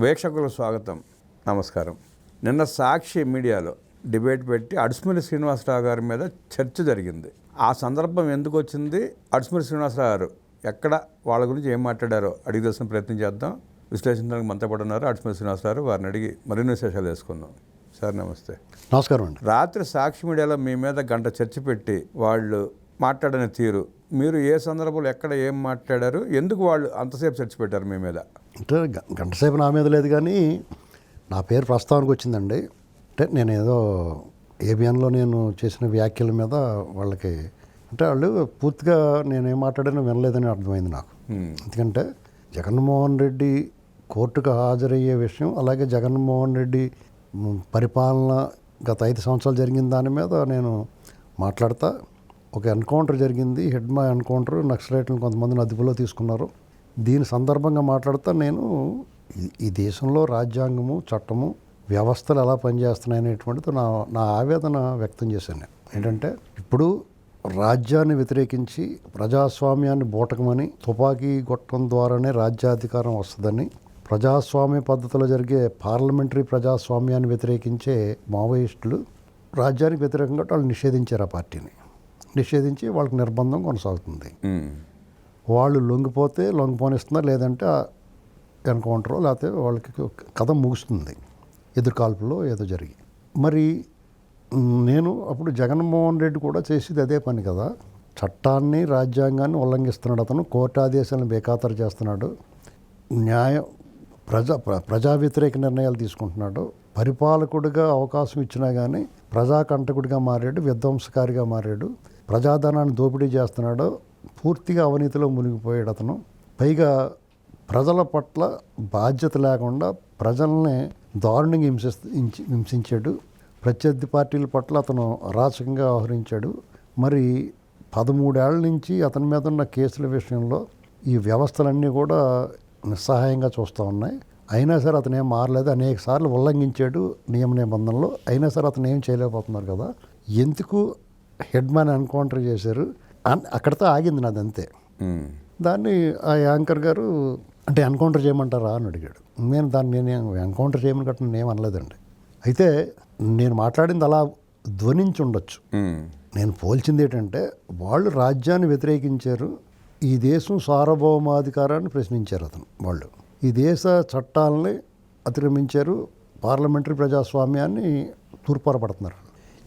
వీక్షకులకు స్వాగతం. నమస్కారం. నిన్న సాక్షి మీడియాలో డిబేట్ పెట్టి అడుసుమల్లి శ్రీనివాసరావు గారి మీద చర్చ జరిగింది. ఆ సందర్భం ఎందుకు వచ్చింది? అడుసుమల్లి శ్రీనివాసరావు గారు ఎక్కడ వాళ్ళ గురించి ఏం మాట్లాడారో అడిగి తెలుసుకునే ప్రయత్నం చేద్దాం. విశ్లేషించడానికి మనతో పాటు ఉన్నారు అడుసుమల్లి శ్రీనివాసరావు గారు. వారిని అడిగి మరిన్ని విశేషాలు తెలుసుకుందాం సార్ నమస్తే. నమస్కారం అండి. రాత్రి సాక్షి మీడియాలో మీ మీద గంట చర్చ పెట్టి వాళ్ళు మాట్లాడిన తీరు. మీరు ఏ సందర్భంలో ఎక్కడ ఏం మాట్లాడారు? ఎందుకు వాళ్ళు అంతసేపు చర్చ పెట్టారు మీ మీద? అంటే గ- గంట సేపు నా మీద లేదు కానీ నా పేరు ప్రస్తావనకు వచ్చిందండి. అంటే నేను ఏదో ఏబిఎన్లో నేను చేసిన వ్యాఖ్యల మీద వాళ్ళకి అంటే వాళ్ళు పూర్తిగా నేను ఏం మాట్లాడానో వినలేదని అర్థమైంది నాకు. ఎందుకంటే జగన్మోహన్ రెడ్డి కోర్టుకు హాజరయ్యే విషయం అలాగే జగన్మోహన్ రెడ్డి పరిపాలన గత ఐదు సంవత్సరాలు జరిగిన దాని మీద నేను మాట్లాడతా. ఒక ఎన్కౌంటర్ జరిగింది హెడ్ మా ఎన్కౌంటర్ నక్సలైట్లను కొంతమందిని అదుపులో తీసుకున్నారు. దీని సందర్భంగా మాట్లాడుతా నేను ఈ- దేశంలో రాజ్యాంగము చట్టము వ్యవస్థలు ఎలా పనిచేస్తున్నాయి అనేటువంటిది నా నా ఆవేదన వ్యక్తం చేశాను నేను. ఏంటంటే ఇప్పుడు రాజ్యాన్ని వ్యతిరేకించి ప్రజాస్వామ్యాన్ని బూటకమని తుపాకీ గొట్టం ద్వారానే రాజ్యాధికారం వస్తుందని ప్రజాస్వామ్య పద్ధతిలో జరిగే పార్లమెంటరీ ప్రజాస్వామ్యాన్ని వ్యతిరేకించే మావోయిస్టులు రాజ్యానికి వ్యతిరేకంగా వాళ్ళు నిషేధించారు ఆ పార్టీని. నిషేధించి వాళ్ళకి నిర్బంధం కొనసాగుతుంది. వాళ్ళు లొంగిపోతే లొంగిపోనిస్తున్నారు లేదంటే ఎన్కౌంటరో లేకపోతే వాళ్ళకి కథ ముగుస్తుంది. ఎదురుకాల్పులో ఏదో జరిగి. మరి నేను అప్పుడు జగన్మోహన్ రెడ్డి కూడా చేసేది అదే పని కదా. చట్టాన్ని రాజ్యాంగాన్ని ఉల్లంఘిస్తున్నాడు అతను కోర్టు ఆదేశాలను బేఖాతరు చేస్తున్నాడు న్యాయ ప్రజా ప్ర- ప్రజా వ్యతిరేక నిర్ణయాలు తీసుకుంటున్నాడు పరిపాలకుడిగా అవకాశం ఇచ్చినా కానీ ప్రజాకంటకుడిగా మారాడు విధ్వంసకారిగా మారాడు ప్రజాధనాన్ని దోపిడీ చేస్తున్నాడు పూర్తిగా అవినీతిలో మునిగిపోయాడు అతను. పైగా ప్రజల పట్ల బాధ్యత లేకుండా ప్రజల్ని దారుణంగా హింసిస్ హింసి- హింసించాడు. ప్రత్యర్థి పార్టీల పట్ల అతను అరాచకంగా వ్యవహరించాడు. మరి పదమూడేళ్ళ నుంచి అతని మీద ఉన్న కేసుల విషయంలో ఈ వ్యవస్థలన్నీ కూడా నిస్సహాయంగా చూస్తూ ఉన్నాయి. అయినా సరే అతను ఏం మారలేదు. అనేక సార్లు ఉల్లంఘించాడు నియమ నిబంధనలు. అయినా సరే అతను ఏం చేయలేకపోతున్నారు కదా. ఎందుకు హెడ్ మ్యాన్ ఎన్కౌంటర్ చేశారు? అక్కడితో ఆగింది నాది అంతే. దాన్ని ఆ యాంకర్ గారు అంటే ఎన్కౌంటర్ చేయమంటారా అని అడిగాడు. నేను దాన్ని నేను ఎన్కౌంటర్ చేయమని గట్రా నేను అనలేదండి. అయితే నేను మాట్లాడింది అలా ధ్వనించి ఉండొచ్చు. నేను పోల్చింది ఏంటంటే వాళ్ళు రాజ్యాన్ని వ్యతిరేకించారు ఈ దేశం సార్వభౌమాధికారాన్ని ప్రశ్నించారు అతను వాళ్ళు. ఈ దేశ చట్టాలని అతిక్రమించారు పార్లమెంటరీ ప్రజాస్వామ్యాన్ని తూర్పారపడుతున్నారు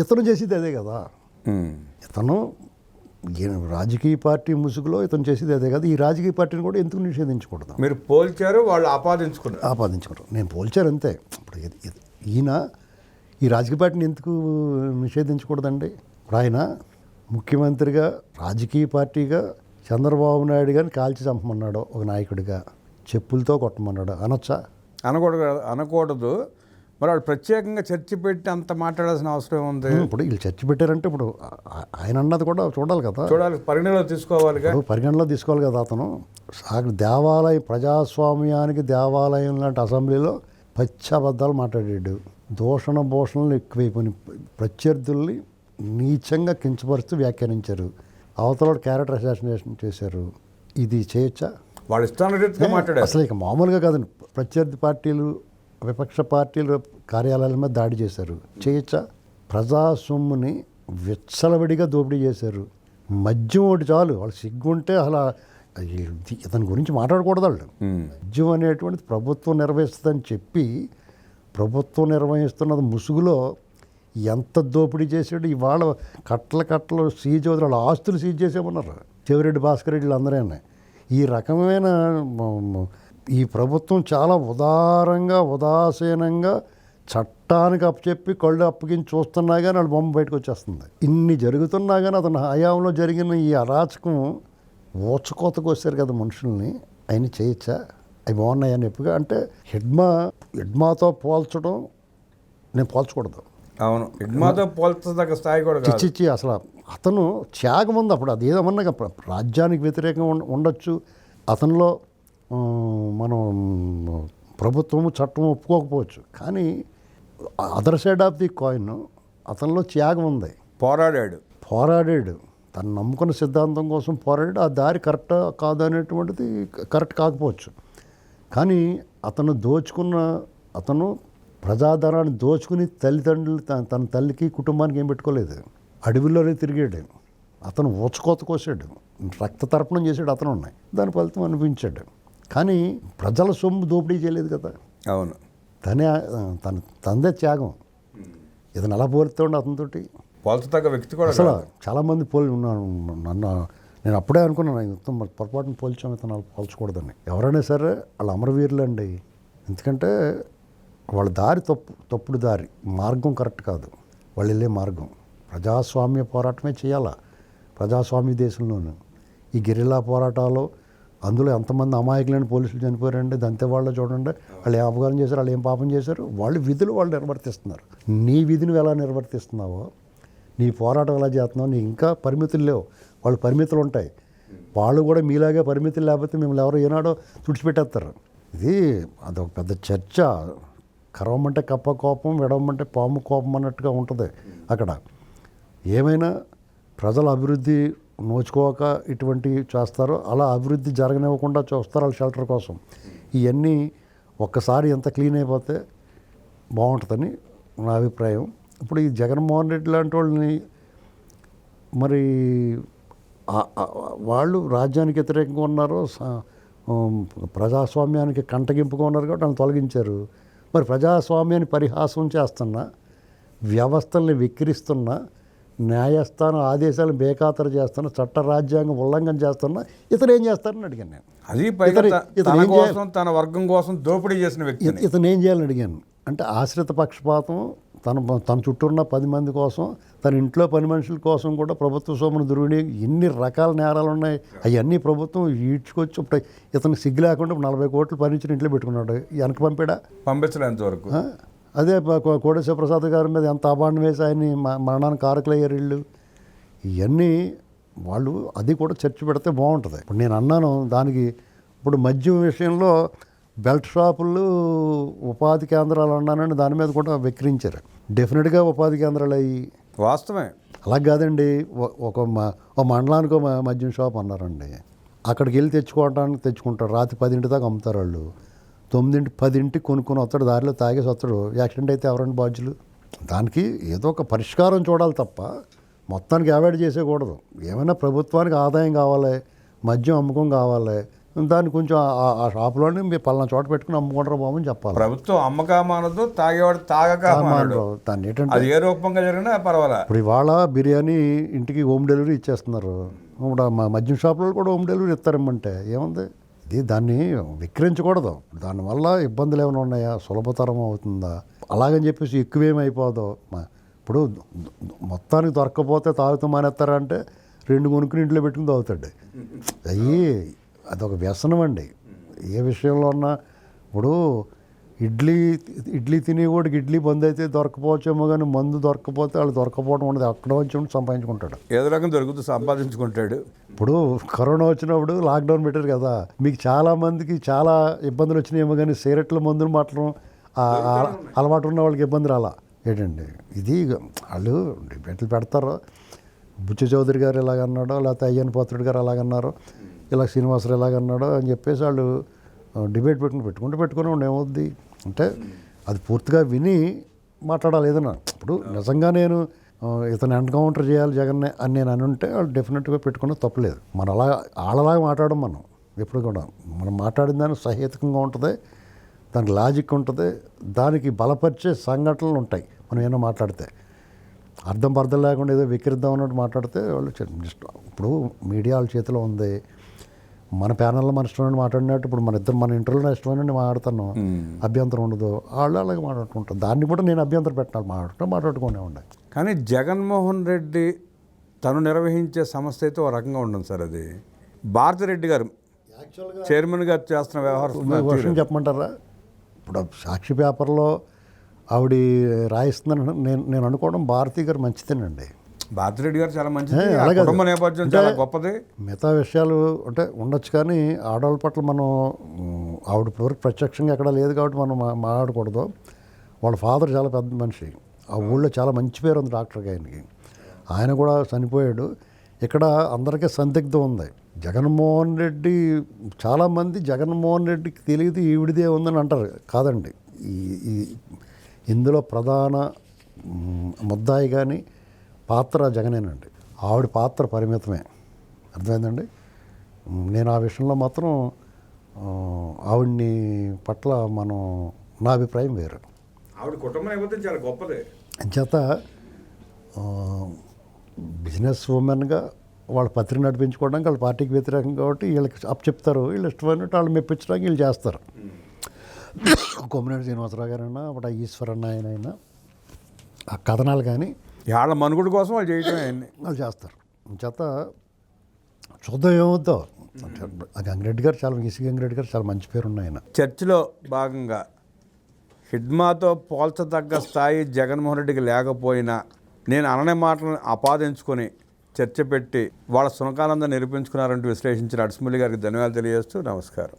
ఇతను చేసేది అదే కదా. ఇతను రాజకీయ పార్టీ ముసుగులో ఇతను చేసేది అదే కదా. ఈ రాజకీయ పార్టీని కూడా ఎందుకు నిషేధించకూడదు? మీరు పోల్చారు వాళ్ళు ఆపాదించుకున్నారు. ఆపాదించుకోరు నేను పోల్చారు అంతే. ఇప్పుడు ఈయన ఈ రాజకీయ పార్టీని ఎందుకు నిషేధించకూడదండి? ఇప్పుడు ఆయన ముఖ్యమంత్రిగా రాజకీయ పార్టీగా చంద్రబాబు నాయుడు గారిని కాల్చి చంపమన్నాడు ఒక నాయకుడిగా. చెప్పులతో కొట్టమన్నాడు. అనొచ్చా? అనకూడదు అనకూడదు. మరి వాళ్ళు ప్రత్యేకంగా చర్చ పెట్టి అంత మాట్లాడాల్సిన అవసరం ఉంది ఇప్పుడు వీళ్ళు చర్చ పెట్టారంటే ఇప్పుడు ఆయన అన్నది కూడా చూడాలి కదా. చూడాలి పరిగణలో తీసుకోవాలిగా ఇప్పుడు పరిగణలో తీసుకోవాలి కదా అతను. దేవాలయం ప్రజాస్వామ్యానికి దేవాలయం లాంటి అసెంబ్లీలో పచ్చి అబద్ధాలు మాట్లాడాడు. దూషణ భూషణలు ఎక్కువైపోయినాయి ప్రత్యర్థుల్ని నీచంగా కించపరుస్తూ వ్యాఖ్యానించారు. అవతల క్యారెక్టర్ అసాసినేషన్ చేశారు. ఇది చేయొచ్చా? వాళ్ళు ఇష్టానురీతిగా మాట్లాడారు. అసలు ఇక మామూలుగా కాదండి ప్రత్యర్థి పార్టీలు విపక్ష పార్టీలు కార్యాలయాల మీద దాడి చేశారు. చేయొచ్చా ప్రజా సొమ్ముని విచ్చలవిడిగా దోపిడీ చేశారు. మద్యం ఒకటి చాలు. వాళ్ళు సిగ్గుంటే అలా ఇతని గురించి మాట్లాడకూడదు వాళ్ళు. మద్యం అనేటువంటిది ప్రభుత్వం నిర్వహిస్తుందని చెప్పి ప్రభుత్వం నిర్వహిస్తున్నది ముసుగులో ఎంత దోపిడీ చేసాడు ఇవాళ కట్టల కట్టలు సీజ్ వాళ్ళ ఆస్తులు సీజ్ చేసేమన్నారు. చెవిరెడ్డి భాస్కర్ రెడ్డి అందరూ ఈ రకమైన ఈ ప్రభుత్వం చాలా ఉదారంగా ఉదాసీనంగా చట్టానికి అప్పచెప్పి కళ్ళు అప్పగించి చూస్తున్నా కానీ వాళ్ళ బొమ్మ బయటకు వచ్చేస్తుంది. ఇన్ని జరుగుతున్నా కానీ అతని హయాంలో జరిగిన ఈ అరాచకం ఊచకోతకు వచ్చారు కదా మనుషుల్ని. ఆయన చేయొచ్చా? అవి బాగున్నాయని ఎప్పుగా అంటే హెడ్మా హెడ్మాతో పోల్చడం నేను పోల్చకూడదు. అవును. ఇడ్మాతో పోల్చదగ్గ స్థాయి కూడా చిచ్చిచ్చి అసలు అతను త్యాగం ఉంది అప్పుడు. అది ఏదమన్నా రాజ్యానికి వ్యతిరేకంగా ఉండ- ఉండొచ్చు. అతనిలో మనం ప్రభుత్వము చట్టం ఒప్పుకోకపోవచ్చు. కానీ other side of the coin అతనిలో త్యాగం ఉంది. పోరాడాడు. పోరాడాడు. తను నమ్ముకున్న సిద్ధాంతం కోసం పోరాడాడు. ఆ దారి కరెక్ట్ కాదు అనేటువంటిది కరెక్ట్ కాకపోవచ్చు. కానీ అతను దోచుకున్న అతను ప్రజాధనాన్ని దోచుకుని తల్లిదండ్రులు తన- తన తల్లికి కుటుంబానికి ఏం పెట్టుకోలేదు. అడవిలోనే తిరిగాడు. అతను ఊచకోత కోసాడు. రక్త తర్పణం చేసాడు అతను ఉన్నాయి దాని ఫలితం అనిపించాడు. కానీ ప్రజల సొమ్ము దోపిడీ చేయలేదు కదా. అవును. తనే తన తందే త్యాగం. ఇతను ఎలా పోలుతుండే అతనితోటి? పోల్చదగ్గ వ్యక్తి కూడా అసలు. చాలామంది పోలి ఉన్నాను నన్ను నేను అప్పుడే అనుకున్నాను ఇంత పొరపాటున పోల్చాం ఇతను పోల్చకూడదని. ఎవరైనా సరే వాళ్ళ అమరవీరులు అండి ఎందుకంటే వాళ్ళ దారి తప్పు తప్పుడు దారి మార్గం కరెక్ట్ కాదు. వాళ్ళు వెళ్ళే మార్గం. ప్రజాస్వామ్య పోరాటమే చేయాలా? ప్రజాస్వామ్య దేశంలోనూ. ఈ గెరిల్లా పోరాటాలు అందులో ఎంతమంది అమాయకులైన పోలీసులు చనిపోయారండి దంతే వాళ్ళు చూడండి వాళ్ళు ఏం అపకారం చేశారు వాళ్ళు ఏం పాపం చేశారు వాళ్ళు విధులు వాళ్ళు నిర్వర్తిస్తున్నారు. నీ విధిని ఎలా నిర్వర్తిస్తున్నావో నీ పోరాటం ఎలా చేస్తున్నావు నీ ఇంకా పరిమితులు లేవు. వాళ్ళు పరిమితులు ఉంటాయి. వాళ్ళు కూడా మీలాగే పరిమితులు లేకపోతే మిమ్మల్ని ఎవరు ఏనాడో తుడిచిపెట్టేస్తారు. ఇది అదొక పెద్ద చర్చ. కరవమంటే కప్ప కోపం విడవమంటే పాము కోపం అన్నట్టుగా ఉంటుంది అక్కడ. ఏమైనా ప్రజల అభివృద్ధి నోచుకోక ఇటువంటివి చేస్తారో అలా అభివృద్ధి జరగనివ్వకుండా చూస్తారు వాళ్ళ షెల్టర్ కోసం. ఇవన్నీ ఒక్కసారి ఎంత క్లీన్ అయిపోతే బాగుంటుందని నా అభిప్రాయం. ఇప్పుడు ఈ జగన్మోహన్ రెడ్డి లాంటి వాళ్ళని మరి వాళ్ళు రాజ్యానికి వ్యతిరేకంగా ఉన్నారో ప్రజాస్వామ్యానికి కంటగింపుగా ఉన్నారు కాబట్టి వాళ్ళని తొలగించారు. మరి ప్రజాస్వామ్యాన్ని పరిహాసం చేస్తున్నా వ్యవస్థల్ని విక్రిస్తున్నా న్యాయస్థానం ఆదేశాలను బేఖాతరు చేస్తున్నా చట్ట రాజ్యాంగం ఉల్లంఘన చేస్తున్నా ఇతను ఏం చేస్తారని అడిగాను నేను. అది ఇతను-? కోసం తన వర్గం కోసం దోపిడీ చేసిన వ్యక్తిని. ఇత- ఇతను ఏం చేయాలని అడిగాను? అంటే ఆశ్రిత పక్షపాతం తన తన చుట్టూ ఉన్న పది మంది కోసం తన ఇంట్లో పని మనుషుల కోసం కూడా ప్రభుత్వ సొమ్మును దుర్వినియోగం ఎన్ని రకాల నేరాలు ఉన్నాయి. అవన్నీ ప్రభుత్వం ఈడ్చుకొచ్చి ఇప్పుడు ఇతను సిగ్గు లేకుండా నలభై కోట్లు పనిచ్చిన ఇంట్లో పెట్టుకున్నాడు. వెనక పంపాడా? పంపించలేంత వరకు ఆ? అదే ప- కో- కోటేశ్వర ప్రసాద్ గారి మీద ఎంత అబాండం వేసి ఆయన్ని మరణానికి కారకులయ్యారు వీళ్ళు? ఇవన్నీ వాళ్ళు అది కూడా చర్చ పెడితే బాగుంటుంది. ఇప్పుడు నేను అన్నాను దానికి ఇప్పుడు మద్యం విషయంలో బెల్ట్ షాపులు ఉపాధి కేంద్రాలు అన్నానని దాని మీద కూడా వెక్కిరించారు. డెఫినెట్గా ఉపాధి కేంద్రాలు అయ్యి. వాస్తవమే. అలా కాదండి. ఒక మ- ఒక మండలానికి ఒక మద్యం షాప్ అన్నారండి. అక్కడికి వెళ్ళి తెచ్చుకోవడానికి తెచ్చుకుంటారు. రాత్రి పదింటి దాకా అమ్ముతారు వాళ్ళు. తొమ్మిదింటి పదింటి కొనుక్కొని వస్తాడు దారిలో తాగేసి వస్తాడు. యాక్సిడెంట్ అయితే ఎవరండి బాధ్యులు? దానికి ఏదో ఒక పరిష్కారం చూడాలి తప్ప మొత్తానికి అవాయిడ్ చేసేయకూడదు. ఏమైనా ప్రభుత్వానికి ఆదాయం కావాలి మద్యం అమ్మకం కావాలి దాన్ని కొంచెం ఆ- షాపులోనే మీరు పలానా చోట పెట్టుకుని అమ్ముకుంటారు బాబు అని చెప్పాలి. ప్రభుత్వం అమ్మకా మానదు తాగేవాడు తాగక దాన్ని ఏంటంటే అది ఏ రూపంగా జరిగినా పర్వాలే. ఇప్పుడు ఇవాళ బిర్యానీ ఇంటికి హోమ్ డెలివరీ ఇచ్చేస్తున్నారు. ఇప్పుడు మా మద్యం షాపులో కూడా హోమ్ డెలివరీ ఇస్తారమ్మంటే ఏముంది? ఇది దాన్ని విక్రయించకూడదు. దానివల్ల ఇబ్బందులు ఏమైనా ఉన్నాయా? సులభతరం అవుతుందా? అలాగని చెప్పేసి ఎక్కువేమైపోదో. మా- ఇప్పుడు మొత్తానికి దొరక్కపోతే తాగుతూ మానేస్తారంటే రెండు కొనుక్కుని ఇంట్లో పెట్టుకుని తాగుతాడు. అయ్యి అదొక వ్యసనం అండి. ఏ విషయంలో ఉన్నా ఇప్పుడు ఇడ్లీ ఇడ్లీ తినేవాడికి ఇడ్లీ బంద్ అయితే దొరకపోవచ్చేమో కానీ మందు దొరకపోతే వాళ్ళు దొరకపోవడం ఉండదు. అక్కడ వచ్చి ఉండి సంపాదించుకుంటాడు. ఏదో రకం దొరుకుతూ సంపాదించుకుంటాడు. ఇప్పుడు కరోనా వచ్చినప్పుడు లాక్డౌన్ పెట్టారు కదా మీకు చాలా మందికి చాలా ఇబ్బందులు వచ్చినాయేమో కానీ సిగరెట్ల మందులు మాత్రం అలవాటు ఉన్న వాళ్ళకి ఇబ్బంది రాలా. ఏంటండి ఇది వాళ్ళు డిబేట్లు పెడతారు. బుచ్చి చౌదరి గారు ఎలాగన్నాడో లేకపోతే అయ్యన్ పాత్రుడు గారు ఎలాగన్నారో ఇలా శ్రీనివాసరావు ఎలాగన్నాడో అని చెప్పేసి వాళ్ళు డిబేట్ పెట్టుకుని పెట్టుకుంటే పెట్టుకుని ఉండి ఏమవుద్ది? అంటే అది పూర్తిగా విని మాట్లాడాలి ఏదైనా ఇప్పుడు నిజంగా నేను ఇతను ఎన్కౌంటర్ చేయాలి జగన్ అని నేను అని ఉంటే వాళ్ళు డెఫినెట్గా పెట్టుకున్న తప్పలేదు మనం అలా వాళ్ళలాగా మాట్లాడడం మనం. ఎప్పుడు కూడా మనం మాట్లాడిన దానికి సహేతుకంగా ఉంటుంది దానికి లాజిక్ ఉంటుంది దానికి బలపరిచే సంఘటనలు ఉంటాయి మనం ఏమైనా మాట్లాడితే. అర్థం పర్థం లేకుండా ఏదో వికరిద్దాం అన్నట్టు మాట్లాడితే వాళ్ళు జస్ట్ ఇష్టం. ఇప్పుడు మీడియా వాళ్ళ చేతిలో ఉంది మన ప్యానల్లో మన ఇష్టమైన మాట్లాడినట్టు ఇప్పుడు మన ఇద్దరు మన ఇంటర్వ్యూలో ఇష్టమైన మాట్లాడుతున్నాం. అభ్యంతరం ఉండదు. వాళ్ళు అలాగే మాట్లాడుకుంటారు దాన్ని కూడా నేను అభ్యంతరం పెట్టాలి. మాట్లాడుతూ మాట్లాడుకునే ఉండే కానీ జగన్మోహన్ రెడ్డి తను నిర్వహించే సంస్థ అయితే ఒక రకంగా ఉండదు సార్ అది. భారతిరెడ్డి గారు చైర్మన్ గారు చేస్తున్న వ్యవహారం చెప్పమంటారా? ఇప్పుడు సాక్షి పేపర్లో ఆవిడ రాయిస్తుందని నేను నేను అనుకోవడం భారతి గారు మంచిదేనండి భారతిరెడ్డి గారు చాలా మంచిది. కుటుంబ నేపథ్యం చాలా గొప్పది. మిగతా విషయాలు అంటే ఉండొచ్చు కానీ ఆడవాళ్ళ పట్ల మనం ఆవిడ ఇప్పటివరకు ప్రత్యక్షంగా ఎక్కడ లేదు కాబట్టి మనం మాట్లాడకూడదు. వాళ్ళ ఫాదర్ చాలా పెద్ద మనిషి. ఆ ఊళ్ళో చాలా మంచి పేరు ఉంది డాక్టర్ గారికి ఆయన కూడా చనిపోయాడు. ఇక్కడ అందరికీ సందిగ్ధం ఉంది. జగన్మోహన్ రెడ్డి చాలామంది జగన్మోహన్ రెడ్డికి తెలియదు ఈవిడిదే ఉందని అంటారు. కాదండి. ఈ ఇందులో ప్రధాన ముద్దాయి కానీ పాత్ర జగనేనండి. ఆవిడ పాత్ర పరిమితమే. అర్థమైందండి? నేను ఆ విషయంలో మాత్రం ఆవిడ్ని పట్ల మనం నా అభిప్రాయం వేరు. ఆవిడ కుటుంబం అయిపోతే చాలా గొప్పదే. అంచేత ఆ, బిజినెస్ ఉమెన్గా వాళ్ళ పత్రిక నడిపించుకోవడానికి వాళ్ళ పార్టీకి వ్యతిరేకం కాబట్టి వీళ్ళకి అప్ చెప్తారు. వీళ్ళు ఇష్టమైనట్టు వాళ్ళు మెప్పించడానికి వీళ్ళు చేస్తారు. కొమ్మినేని శ్రీనివాసరావు గారైనా అప్పుడు ఈశ్వరన్న ఆయన అయినా ఆ కథనాలు కానీ వాళ్ళ మనుగుడు కోసం వాళ్ళు చేయటం అన్ని. వాళ్ళు చేస్తారు. చేత చూద్దాం ఏమవుద్దో. గంగిరెడ్డి గారు చాలా ఈసీ గంగిరెడ్డి గారు చాలా మంచి పేరు ఉన్నాయి ఆయన. చర్చలో భాగంగా హిడ్మాతో పోల్చదగ్గ స్థాయి జగన్మోహన్ రెడ్డికి లేకపోయినా నేను అననే మాటలను ఆపాదించుకొని చర్చ పెట్టి వాళ్ళ సునకానందం నిరూపించుకున్నారంటూ విశ్లేషించిన అడిసిమల్లి గారికి ధన్యవాదాలు తెలియజేస్తూ నమస్కారం.